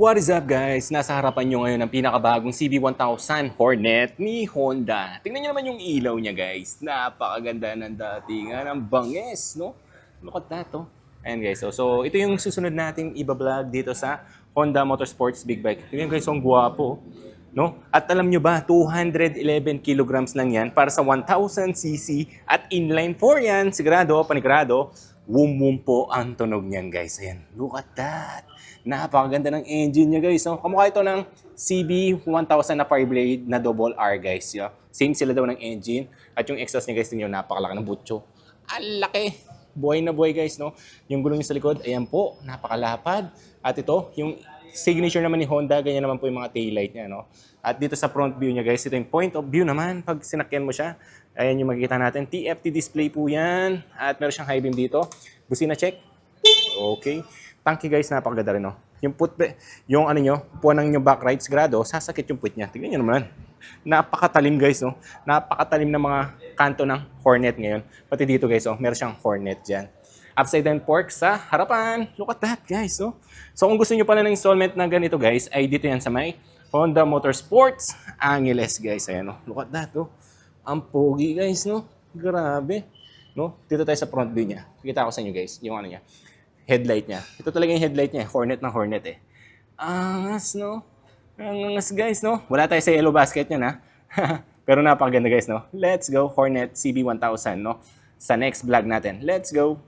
What is up guys? Nasa harapan nyo ngayon ang pinakabagong CB1000 Hornet ni Honda. Tingnan nyo naman yung ilaw niya guys. Napakaganda ng datingan. Ang banges, no? Look at that, oh. Ayan guys, so, so ito yung susunod nating ibablog dito sa Honda Motorsports Big Bike. Tingnan guys, ang gwapo, no? At alam nyo ba, 211 kilograms lang yan para sa 1000cc at inline 4 yan, sigurado, panigurado, wum wum po ang tunog niyan guys. Ayan, look at that. Napakaganda ng engine niya guys. No? Kamukha ito ng CB1000 na Fireblade na double R guys. Yeah? Same sila daw ng engine. At yung exhaust niya guys, tingnan nyo, napakalaki ng butso. Ang laki. Buhay na buhay guys, no? Yung gulong niya sa likod, ayan po, napakalapad. At ito, yung signature naman ni Honda, ganyan naman po yung mga taillight niya, no? At dito sa front view niya guys, ito yung point of view naman pag sinakyan mo siya. Ayan yung makikita natin. TFT display po yan. At meron siyang high beam dito. Busina check. Okay. Tanky guys, napakaganda rin, no? Yung put, yung ano nyo, puwanang nyo back right, sigurado, sasakit yung put niya. Tingnan nyo naman. Napakatalim guys, no? Napakatalim ng mga kanto ng Hornet ngayon. Pati dito guys, oh, meron siyang Hornet dyan. Upside down fork sa harapan. Look at that guys, oh. So kung gusto nyo pala ng installment na ganito guys, ay dito yan sa may Honda Motorsports Angeles guys. Ayan, oh. Look at that, oh. Ang pogi guys, no? Grabe. No? Dito tayo sa front view niya. Kita ko sa inyo guys, yung ano niya headlight niya. Ito talaga yung headlight niya. Hornet ng Hornet eh. Angas, no? Angas, guys, no? Wala tayo sa yellow basket niya, na. Pero napakaganda, guys, no? Let's go, Hornet CB1000, no? Sa next vlog natin. Let's go!